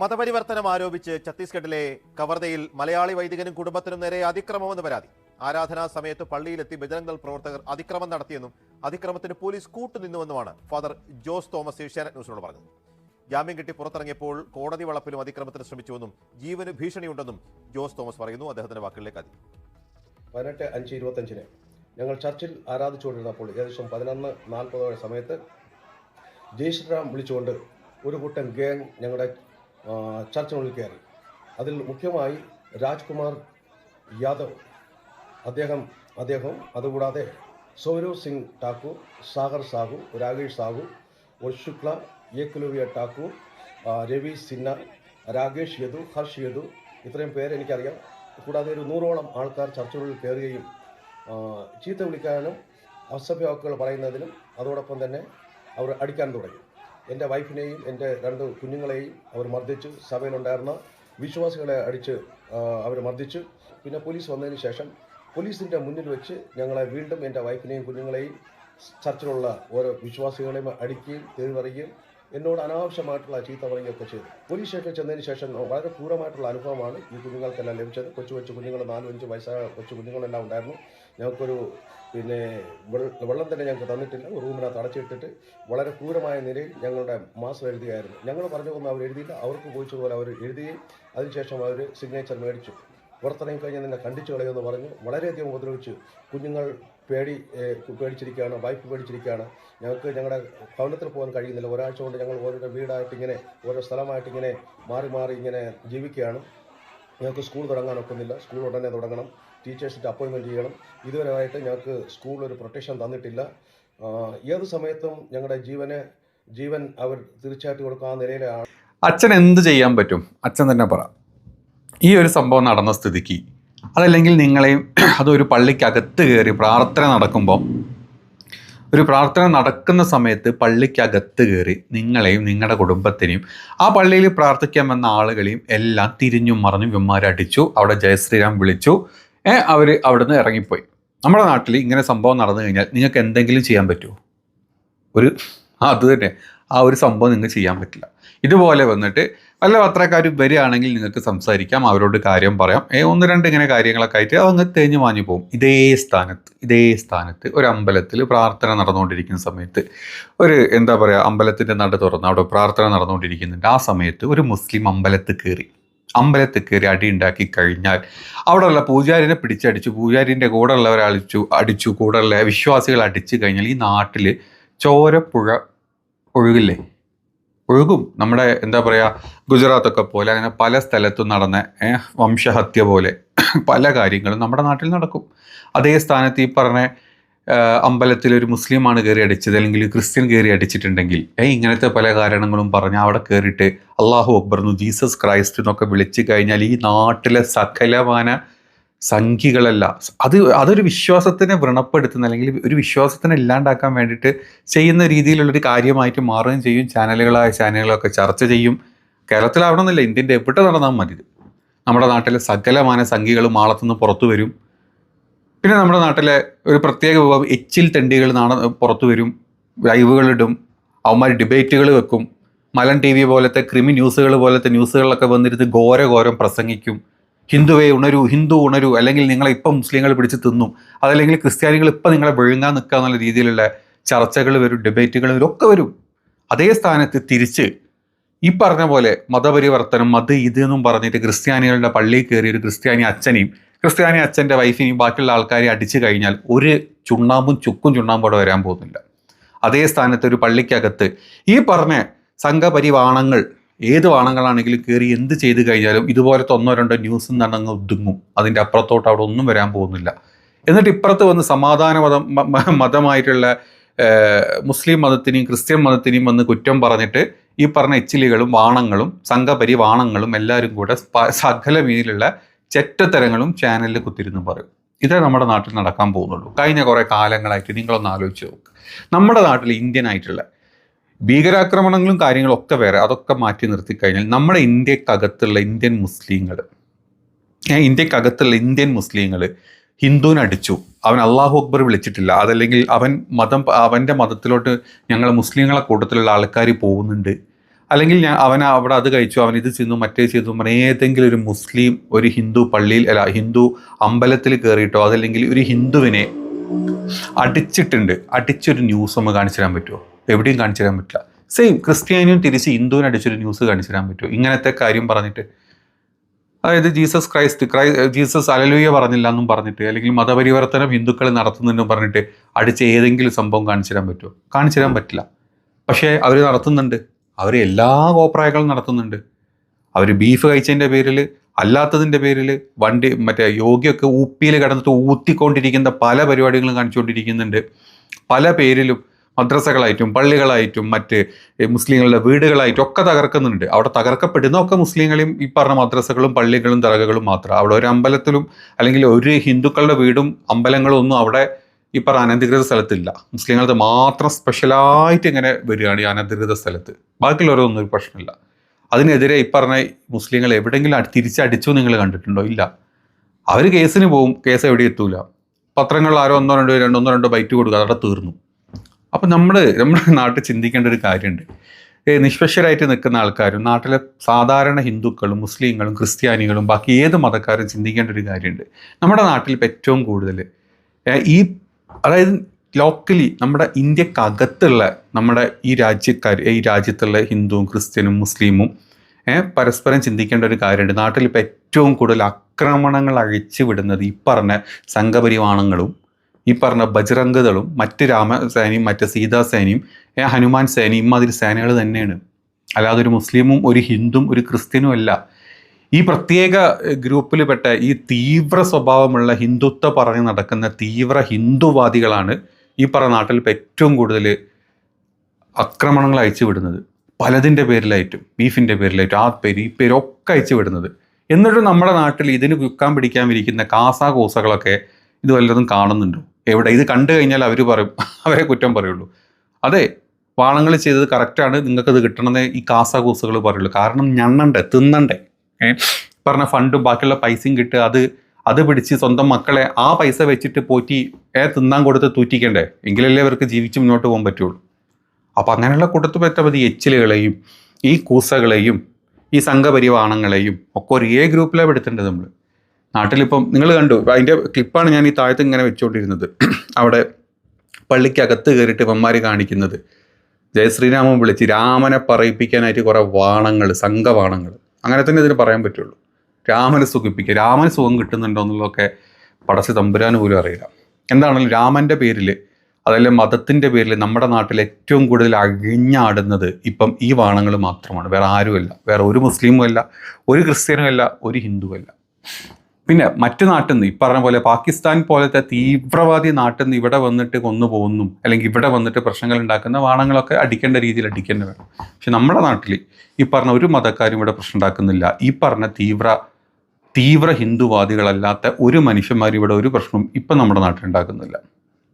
മതപരിവർത്തനം ആരോപിച്ച് ഛത്തീസ്ഗഡിലെ കവർദയിൽ മലയാളി വൈദികനും കുടുംബത്തിനും നേരെ അതിക്രമമെന്ന് പരാതി. ആരാധനാ സമയത്ത് പള്ളിയിലെത്തി ബജരംഗൽ പ്രവർത്തകർ അതിക്രമം നടത്തിയെന്നും അതിക്രമത്തിന് പോലീസ് കൂട്ടുനിന്നുവെന്നുമാണ് ഫാദർ ജോസ് തോമസ് ഏഷ്യാനെ ന്യൂസിനോട് പറഞ്ഞത്. ജാമ്യം കിട്ടി പുറത്തിറങ്ങിയപ്പോൾ കോടതി വളപ്പിലും അതിക്രമത്തിന് ശ്രമിച്ചുവെന്നും ജീവന് ഭീഷണിയുണ്ടെന്നും ജോസ് തോമസ് പറയുന്നു. അദ്ദേഹത്തിന്റെ വാക്കുകളിലേക്ക് അതി. പതിനെട്ട് അഞ്ച് ഇരുപത്തഞ്ചിന് ഞങ്ങൾ ചർച്ചിൽ ആരാധിച്ചുകൊണ്ടിരുന്നപ്പോൾ ഏകദേശം പതിനൊന്ന് നാൽപ്പതോടെ സമയത്ത് ജയ് ശ്രീറാം വിളിച്ചുകൊണ്ട് ഒരു കൂട്ടം ഗാങ് ഞങ്ങളുടെ ആ, ചർച്ചിനുള്ളിൽ കയറി. അതിൽ മുഖ്യമായി രാജ്കുമാർ യാദവ് അദ്ദേഹം അദ്ദേഹം അതുകൂടാതെ സൗരവ് സിംഗ് ഠാക്കൂർ സാഗർ സാഹു രാകേഷ് സാഹു ശുക്ല ഏക്കുലുവിയ ഠാക്കൂർ രവി സിന്ന രാകേഷ് യദു ഹർഷ് യദു ഇത്രയും പേര് എനിക്കറിയാം. കൂടാതെ ഒരു നൂറോളം ആൾക്കാർ ചർച്ചകളിൽ കയറുകയും ചീത്ത വിളിക്കാനും അസഭ്യവാക്കുകൾ പറയുന്നതിനും അതോടൊപ്പം തന്നെ അവർ അടിക്കാൻ തുടങ്ങി. എന്റെ വൈഫിനെയും എന്റെ രണ്ട് കുഞ്ഞുങ്ങളെയും അവർ മർദ്ദിച്ചു. സഭയിലുണ്ടായിരുന്ന വിശ്വാസികളെ അടിച്ച് അവർ മർദ്ദിച്ചു. പിന്നെ പോലീസ് വന്നതിന് ശേഷം പോലീസിന്റെ മുന്നിൽ വെച്ച് ഞങ്ങളെ വീണ്ടും എന്റെ വൈഫിനെയും കുഞ്ഞുങ്ങളെയും ചർച്ചിലുള്ള ഓരോ വിശ്വാസികളെയും അടിക്കുകയും തെറി പറയുകയും എന്നോട് അനാവശ്യമായിട്ടുള്ള ചീത്ത പറയുകയൊക്കെ ചെയ്തു. പോലീസ് സ്റ്റേഷനിൽ ചെന്നതിന് ശേഷം വളരെ ക്രൂരമായിട്ടുള്ള അനുഭവമാണ് ഈ കുഞ്ഞുങ്ങൾക്കെല്ലാം ലഭിച്ചത്. കൊച്ചു കൊച്ചു കുഞ്ഞുങ്ങൾ നാലും അഞ്ച് വയസ്സായ കൊച്ചു കുഞ്ഞുങ്ങളെല്ലാം ഉണ്ടായിരുന്നു. ഞങ്ങൾക്കൊരു പിന്നെ വെള്ളം തന്നെ ഞങ്ങൾക്ക് തന്നിട്ടില്ല. റൂമിനകത്ത് അടച്ചിട്ടിട്ട് വളരെ ക്രൂരമായ നിലയിൽ ഞങ്ങളുടെ മാസം എഴുതിയായിരുന്നു. ഞങ്ങൾ പറഞ്ഞതൊന്നും അവർ എഴുതിയില്ല. അവർക്ക് പോയിച്ചതുപോലെ അവർ എഴുതുകയും അതിനുശേഷം അവർ സിഗ്നേച്ചർ മേടിച്ചു. പുറത്തിറങ്ങി കഴിഞ്ഞാൽ നിന്നെ കണ്ടിച്ചു കളയുമെന്ന് പറഞ്ഞു വളരെയധികം ഉപദ്രവിച്ചു കുഞ്ഞുങ്ങൾ പേടി പേടിച്ചിരിക്കുകയാണ് വൈഫ് പേടിച്ചിരിക്കുകയാണ്. ഞങ്ങൾക്ക് ഞങ്ങളുടെ ഭവനത്തിൽ പോകാൻ കഴിയുന്നില്ല. ഒരാഴ്ച കൊണ്ട് ഞങ്ങൾ ഓരോ വീടായിട്ട് ഇങ്ങനെ ഓരോ സ്ഥലമായിട്ട് ഇങ്ങനെ മാറി മാറി ഇങ്ങനെ ജീവിക്കുകയാണ്. ഞങ്ങൾക്ക് സ്കൂൾ തുടങ്ങാൻ ഒക്കുന്നില്ല. സ്കൂൾ ഉടനെ തുടങ്ങണം. ടീച്ചേഴ്സിന്റെ അപ്പോയിൻമെന്റ് ചെയ്യണം. ഇതുവരെയായിട്ട് ഞങ്ങൾക്ക് സ്കൂൾ ഒരു പ്രൊട്ടക്ഷൻ തന്നിട്ടില്ല. ഏത് സമയത്തും ഞങ്ങളുടെ ജീവനെ ജീവൻ അവർ തീർച്ചയായിട്ടും കൊടുക്കുക ആ നിലയിലാണ്. അച്ഛൻ എന്ത് ചെയ്യാൻ പറ്റും? അച്ഛൻ തന്നെ പറ. ഈ ഒരു സംഭവം നടന്ന സ്ഥിതിക്ക് അതല്ലെങ്കിൽ നിങ്ങളെയും അതൊരു പള്ളിക്കകത്ത് കയറി പ്രാർത്ഥന നടക്കുമ്പോൾ ഒരു പ്രാർത്ഥന നടക്കുന്ന സമയത്ത് പള്ളിക്കകത്ത് കയറി നിങ്ങളെയും നിങ്ങളുടെ കുടുംബത്തിനെയും ആ പള്ളിയിൽ പ്രാർത്ഥിക്കാൻ വന്ന ആളുകളെയും എല്ലാം തിരിഞ്ഞും മറിഞ്ഞും വിമാരടിച്ചു അവിടെ ജയശ്രീരാം വിളിച്ചു ഏ അവർ അവിടുന്ന് ഇറങ്ങിപ്പോയി. നമ്മുടെ നാട്ടിൽ ഇങ്ങനെ സംഭവം നടന്നു കഴിഞ്ഞാൽ നിങ്ങൾക്ക് എന്തെങ്കിലും ചെയ്യാൻ പറ്റുമോ? ഒരു അത് തന്നെ. ആ ഒരു സംഭവം നിങ്ങൾക്ക് ചെയ്യാൻ പറ്റില്ല. ഇതുപോലെ വന്നിട്ട് വല്ല പത്രക്കാർ വരികയാണെങ്കിൽ നിങ്ങൾക്ക് സംസാരിക്കാം അവരോട് കാര്യം പറയാം. ഒന്ന് രണ്ട് ഇങ്ങനെ കാര്യങ്ങളൊക്കെ ആയിട്ട് അതങ്ങ് തേഞ്ഞു മാഞ്ഞു പോകും ഇതേ സ്ഥാനത്ത് ഇതേ സ്ഥാനത്ത് ഒരു അമ്പലത്തിൽ പ്രാർത്ഥന നടന്നുകൊണ്ടിരിക്കുന്ന സമയത്ത് ഒരു എന്താ പറയുക അമ്പലത്തിന്റെ നട തുറന്ന് അവിടെ പ്രാർത്ഥന നടന്നുകൊണ്ടിരിക്കുന്നുണ്ട്. ആ സമയത്ത് ഒരു മുസ്ലിം അമ്പലത്തിൽ കയറി. അമ്പലത്തിൽ കയറി അടി ഉണ്ടാക്കി കഴിഞ്ഞാൽ അവിടെയുള്ള പൂജാരിനെ പിടിച്ചടിച്ചു പൂജാരിന്റെ കൂടെ ഉള്ളവരെ അടിച്ചു അടിച്ചു കൂടെയുള്ള വിശ്വാസികൾ അടിച്ചു കഴിഞ്ഞാൽ ഈ നാട്ടിൽ ചോരപ്പുഴ ഒഴുകില്ലേ? ഒഴുകും. നമ്മുടെ എന്താ പറയുക ഗുജറാത്തൊക്കെ പോലെ അങ്ങനെ പല സ്ഥലത്തും നടന്ന വംശഹത്യ പോലെ പല കാര്യങ്ങളും നമ്മുടെ നാട്ടിൽ നടക്കും. അതേ സ്ഥാനത്ത് ഈ പറഞ്ഞ അമ്പലത്തിൽ ഒരു മുസ്ലിമാണ് കയറി അടിച്ചത് അല്ലെങ്കിൽ ക്രിസ്ത്യൻ കയറി അടിച്ചിട്ടുണ്ടെങ്കിൽ ഏ ഇങ്ങനത്തെ പല കാരണങ്ങളും പറഞ്ഞ് അവിടെ കയറിയിട്ട് അള്ളാഹു അക്ബർന്നു ജീസസ് ക്രൈസ്റ്റ് എന്നൊക്കെ വിളിച്ചു കഴിഞ്ഞാൽ ഈ നാട്ടിലെ സകലമാന സംഖ്യകളല്ല അത് അതൊരു വിശ്വാസത്തിനെ വ്രണപ്പെടുത്തുന്ന അല്ലെങ്കിൽ ഒരു വിശ്വാസത്തിനെ ഇല്ലാണ്ടാക്കാൻ വേണ്ടിയിട്ട് ചെയ്യുന്ന രീതിയിലുള്ളൊരു കാര്യമായിട്ട് മാറുകയും ചെയ്യും. ചാനലുകളായ ചാനലുകളൊക്കെ ചർച്ച ചെയ്യും. കേരളത്തിലാവണമെന്നില്ല. ഇന്ത്യന്റെ എവിടെ നടന്നാൽ മതി. നമ്മുടെ നാട്ടിലെ സകലമാന സംഖ്യകൾ മാളത്തുനിന്ന് പുറത്തു വരും. പിന്നെ നമ്മുടെ നാട്ടിലെ ഒരു പ്രത്യേക വിഭാഗം എച്ചിൽ തെണ്ടികൾ നാണ പുറത്തു വരും. ലൈവുകളിടും അവന്മാർ ഡിബേറ്റുകൾ വെക്കും. മലൻ ടി വി പോലത്തെ ക്രിമി ന്യൂസുകൾ പോലത്തെ ന്യൂസുകളിലൊക്കെ വന്നിരുന്ന് ഘോര ഘോരം പ്രസംഗിക്കും. ഹിന്ദുവെ ഉണരൂ ഹിന്ദു ഉണരൂ അല്ലെങ്കിൽ നിങ്ങളെ ഇപ്പം മുസ്ലിങ്ങൾ പിടിച്ച് തിന്നും അതല്ലെങ്കിൽ ക്രിസ്ത്യാനികൾ ഇപ്പം നിങ്ങളെ വിഴുങ്ങാൻ നിൽക്കുക എന്നുള്ള രീതിയിലുള്ള ചർച്ചകൾ വരും ഡിബേറ്റുകൾ വരും ഒക്കെ വരും. അതേ സ്ഥാനത്ത് തിരിച്ച് ഈ പറഞ്ഞ പോലെ മതപരിവർത്തനം മത ഇത് എന്നും പറഞ്ഞിട്ട് ക്രിസ്ത്യാനികളുടെ പള്ളിയിൽ കയറി ഒരു ക്രിസ്ത്യാനി അച്ഛനെയും ക്രിസ്ത്യാനി അച്ഛന്റെ വൈഫിനെയും ബാക്കിയുള്ള ആൾക്കാരെ അടിച്ചു കഴിഞ്ഞാൽ ഒരു ചുണ്ണാമ്പും ചുക്കും ചുണ്ണാമ്പും അവിടെ വരാൻ പോകുന്നില്ല. അതേ സ്ഥാനത്ത് ഒരു പള്ളിക്കകത്ത് ഈ പറഞ്ഞ സംഘപരിവാണങ്ങൾ ഏത് വാണങ്ങളാണെങ്കിലും കയറി എന്ത് ചെയ്തു കഴിഞ്ഞാലും ഇതുപോലത്തെ ഒന്നോ രണ്ടോ ന്യൂസ് നടങ്ങ് ഒതുങ്ങും. അതിന്റെ അപ്പുറത്തോട്ട് അവിടെ ഒന്നും വരാൻ പോകുന്നില്ല. എന്നിട്ട് ഇപ്പുറത്ത് വന്ന് സമാധാന മതം മതമായിട്ടുള്ള മുസ്ലിം മതത്തിനെയും ക്രിസ്ത്യൻ മതത്തിനെയും വന്ന് കുറ്റം പറഞ്ഞിട്ട് ഈ പറഞ്ഞ എച്ചിലികളും വാണങ്ങളും സംഘപരിവാണങ്ങളും എല്ലാവരും കൂടെ സകല മീനിലുള്ള ചെറ്റത്തരങ്ങളും ചാനലിൽ കുത്തിരുന്ന് പറയും. ഇതേ നമ്മുടെ നാട്ടിൽ നടക്കാൻ പോകുന്നുള്ളൂ. കഴിഞ്ഞ കുറേ കാലങ്ങളായിട്ട് നിങ്ങളൊന്ന് ആലോചിച്ച് നോക്ക്. നമ്മുടെ നാട്ടിൽ ഇന്ത്യൻ ആയിട്ടുള്ള ഭീകരാക്രമണങ്ങളും കാര്യങ്ങളും ഒക്കെ വേറെ അതൊക്കെ മാറ്റി നിർത്തി കഴിഞ്ഞാൽ നമ്മുടെ ഇന്ത്യക്കകത്തുള്ള ഇന്ത്യൻ മുസ്ലിങ്ങൾ ഇന്ത്യക്കകത്തുള്ള ഇന്ത്യൻ മുസ്ലിങ്ങൾ ഹിന്ദുവിനെ അടിച്ചു. അവൻ അള്ളാഹു അക്ബർ വിളിച്ചിട്ടില്ല. അതല്ലെങ്കിൽ അവൻ മതം അവന്റെ മതത്തിലോട്ട് ഞങ്ങളെ മുസ്ലിങ്ങളെ കൂട്ടത്തിലുള്ള ആൾക്കാർ പോകുന്നുണ്ട്. അല്ലെങ്കിൽ ഞാൻ അവൻ അവിടെ അത് കഴിച്ചു അവൻ ഇത് ചെയ്തു മറ്റേ ചെയ്തു ഏതെങ്കിലും ഒരു മുസ്ലിം ഒരു ഹിന്ദു പള്ളിയിൽ അല്ല ഹിന്ദു അമ്പലത്തിൽ കയറിയിട്ടോ അതല്ലെങ്കിൽ ഒരു ഹിന്ദുവിനെ അടിച്ചിട്ടുണ്ട്. അടിച്ചൊരു ന്യൂസ് നമുക്ക് കാണിച്ചു തരാൻ പറ്റുമോ? എവിടെയും കാണിച്ചു തരാൻ പറ്റില്ല. സെയിം ക്രിസ്ത്യാനിയും തിരിച്ച് ഹിന്ദുവിനെ അടിച്ചൊരു ന്യൂസ് കാണിച്ചു തരാൻ പറ്റുമോ? ഇങ്ങനത്തെ കാര്യം പറഞ്ഞിട്ട്. അതായത് Jesus Christ cry Jesus alleluia പറഞ്ഞില്ല എന്നും പറഞ്ഞിട്ട് അല്ലെങ്കിൽ മതപരിവർത്തനം ഹിന്ദുക്കൾ നടത്തുന്നുണ്ടെന്നും പറഞ്ഞിട്ട് അടിച്ച ഏതെങ്കിലും സംഭവം കാണിച്ചു തരാൻ പറ്റുമോ? കാണിച്ചു തരാൻ പറ്റില്ല. പക്ഷേ അവർ നടത്തുന്നുണ്ട്. അവർ എല്ലാ കോപ്രായങ്ങളും നടത്തുന്നുണ്ട്. അവർ ബീഫ് കഴിച്ചതിന്റെ പേരിൽ അല്ലാത്തതിന്റെ പേരിൽ വണ്ടി മറ്റേ യോഗ്യൊക്കെ ഊപ്പിയിൽ കിടന്നിട്ട് ഊത്തിക്കൊണ്ടിരിക്കുന്ന പല പരിപാടികളും കാണിച്ചുകൊണ്ടിരിക്കുന്നുണ്ട്. പല പേരിലും മദ്രസകളായിട്ടും പള്ളികളായിട്ടും മറ്റ് മുസ്ലിങ്ങളുടെ വീടുകളായിട്ടും ഒക്കെ തകർക്കുന്നുണ്ട്. അവിടെ തകർക്കപ്പെടുന്നൊക്കെ മുസ്ലിങ്ങളെയും ഈ പറഞ്ഞ മദ്രസകളും പള്ളികളും ദർഗകളും മാത്രം. അവിടെ ഒരു അമ്പലത്തിലും അല്ലെങ്കിൽ ഒരു ഹിന്ദുക്കളുടെ വീടും അമ്പലങ്ങളും ഒന്നും അവിടെ ഈ പറഞ്ഞ അനധികൃത സ്ഥലത്തില്ല. മുസ്ലിങ്ങളത് മാത്രം സ്പെഷ്യലായിട്ട് ഇങ്ങനെ വരികയാണ് ഈ അനധികൃത സ്ഥലത്ത്. ബാക്കിയുള്ളവരൊന്നും ഒരു പ്രശ്നമില്ല. അതിനെതിരെ ഈ പറഞ്ഞ മുസ്ലിങ്ങൾ എവിടെയെങ്കിലും തിരിച്ചടിച്ചു നിങ്ങൾ കണ്ടിട്ടുണ്ടോ? ഇല്ല. അവർ കേസിന് പോവും. കേസ് എവിടെ എത്തൂല. പത്രങ്ങളിൽ ആരോ ഒന്നോ രണ്ടോ രണ്ടോ ഒന്നോ രണ്ടോ ബൈറ്റ് കൊടുക്കുക. അതവിടെ തീർന്നു. അപ്പം നമ്മൾ നമ്മുടെ നാട്ടിൽ ചിന്തിക്കേണ്ട ഒരു കാര്യമുണ്ട്. നിഷ്പക്ഷരായിട്ട് നിൽക്കുന്ന ആൾക്കാരും നാട്ടിലെ സാധാരണ ഹിന്ദുക്കളും മുസ്ലിങ്ങളും ക്രിസ്ത്യാനികളും ബാക്കി ഏത് മതക്കാരും ചിന്തിക്കേണ്ട ഒരു കാര്യമുണ്ട്. നമ്മുടെ നാട്ടിൽ ഇപ്പം ഏറ്റവും കൂടുതൽ ഈ അതായത് ലോക്കലി നമ്മുടെ ഇന്ത്യക്കകത്തുള്ള നമ്മുടെ ഈ രാജ്യക്കാർ ഈ രാജ്യത്തുള്ള ഹിന്ദുവും ക്രിസ്ത്യനും മുസ്ലിമും പരസ്പരം ചിന്തിക്കേണ്ട ഒരു കാര്യമുണ്ട്. നാട്ടിൽ ഇപ്പം ഏറ്റവും കൂടുതൽ ആക്രമണങ്ങൾ അഴിച്ചു വിടുന്നത് ഈ പറഞ്ഞ സംഘപരിവാണങ്ങളും ഈ പറഞ്ഞ ബജ്രംഗദളും മറ്റ് രാമസേനയും മറ്റ് സീതാസേനയും ഹനുമാൻ സേനയും ഇമാതിരി സേനകൾ തന്നെയാണ്. അല്ലാതെ ഒരു മുസ്ലിമും ഒരു ഹിന്ദും ഒരു ക്രിസ്ത്യനും അല്ല. ഈ പ്രത്യേക ഗ്രൂപ്പിൽപ്പെട്ട ഈ തീവ്ര സ്വഭാവമുള്ള ഹിന്ദുത്വ പറഞ്ഞ് നടക്കുന്ന തീവ്ര ഹിന്ദുവാദികളാണ് ഈ പറഞ്ഞ നാട്ടിൽ ഇപ്പോൾ ഏറ്റവും കൂടുതൽ ആക്രമണങ്ങൾ അയച്ചു വിടുന്നത്. പലതിന്റെ പേരിലായിട്ടും ബീഫിന്റെ പേരിലായിട്ടും ആ പേര് ഈ പേര് ഒക്കെ അയച്ചു വിടുന്നത്. എന്നിട്ടും നമ്മുടെ നാട്ടിൽ ഇതിന് കുക്കാൻ പിടിക്കാൻ ഇരിക്കുന്ന കാസാ കൂസകളൊക്കെ ഇത് വല്ലതും കാണുന്നുണ്ടോ? എവിടെ? ഇത് കണ്ടു കഴിഞ്ഞാൽ അവർ പറയും. അവരെ കുറ്റം പറയുള്ളൂ. അതെ വാണങ്ങൾ ചെയ്തത് കറക്റ്റാണ് നിങ്ങൾക്കത് കിട്ടണമെന്നേ ഈ കാസാകൂസുകൾ പറയുള്ളൂ. കാരണം ഞണ്ണണ്ടേ തിന്നണ്ടേ. പറഞ്ഞ ഫണ്ടും ബാക്കിയുള്ള പൈസയും കിട്ടുക അത് അത് പിടിച്ച് സ്വന്തം മക്കളെ ആ പൈസ വെച്ചിട്ട് പോറ്റി ഏ തിന്നാൻ കൊടുത്ത് തൂറ്റിക്കണ്ടേ? എങ്കിലല്ലേ അവർക്ക് ജീവിച്ച് മുന്നോട്ട് പോകാൻ പറ്റുള്ളൂ. അപ്പം അങ്ങനെയുള്ള കൂട്ടത്തിൽ പറ്റ മതി. എച്ചിലുകളെയും ഈ കൂസകളെയും ഈ സംഘപരിവാണങ്ങളെയും ഒക്കെ ഒരേ ഗ്രൂപ്പിലാണ് പെടുത്തേണ്ടത് നമ്മൾ നാട്ടിലിപ്പം നിങ്ങൾ കണ്ടു അതിന്റെ ക്ലിപ്പാണ് ഞാൻ ഈ താഴത്ത് ഇങ്ങനെ വെച്ചുകൊണ്ടിരുന്നത് അവിടെ പള്ളിക്കകത്ത് കയറിയിട്ട് ഇവന്മാർ കാണിക്കുന്നത്. ജയശ്രീരാമൻ വിളിച്ച് രാമനെ പറയിപ്പിക്കാനായിട്ട് കുറേ വാണങ്ങൾ സംഘവാണങ്ങൾ. അങ്ങനെ തന്നെ ഇതിന് പറയാൻ പറ്റുള്ളൂ. രാമനെ സുഖിപ്പിക്കുക രാമന് സുഖം കിട്ടുന്നുണ്ടോ എന്നുള്ളതൊക്കെ പടച്ച് തമ്പുരാൻ പോലും അറിയില്ല. എന്താണെങ്കിലും രാമന്റെ പേരിൽ അതല്ല മതത്തിന്റെ പേരിൽ നമ്മുടെ നാട്ടിൽ ഏറ്റവും കൂടുതൽ അഴിഞ്ഞാടുന്നത് ഇപ്പം ഈ വാണങ്ങൾ മാത്രമാണ്. വേറെ ആരുമല്ല. വേറെ ഒരു മുസ്ലിമും അല്ല ഒരു ക്രിസ്ത്യനും അല്ല ഒരു ഹിന്ദുവല്ല പിന്നെ മറ്റു നാട്ടിൽ നിന്ന് ഈ പറഞ്ഞ പോലെ പാകിസ്ഥാൻ പോലത്തെ തീവ്രവാദി നാട്ടിൽ നിന്ന് ഇവിടെ വന്നിട്ട് കൊന്നു പോകുന്നു അല്ലെങ്കിൽ ഇവിടെ വന്നിട്ട് പ്രശ്നങ്ങൾ ഉണ്ടാക്കുന്ന വാണങ്ങളൊക്കെ അടിക്കേണ്ട രീതിയിൽ അടിക്കേണ്ടി വേണം പക്ഷെ നമ്മുടെ നാട്ടിൽ ഈ പറഞ്ഞ ഒരു മതക്കാരും ഇവിടെ പ്രശ്നം ഉണ്ടാക്കുന്നില്ല. ഈ പറഞ്ഞ തീവ്ര തീവ്ര ഹിന്ദുവാദികളല്ലാത്ത ഒരു മനുഷ്യന്മാരും ഇവിടെ ഒരു പ്രശ്നവും ഇപ്പം നമ്മുടെ നാട്ടിൽ ഉണ്ടാക്കുന്നില്ല.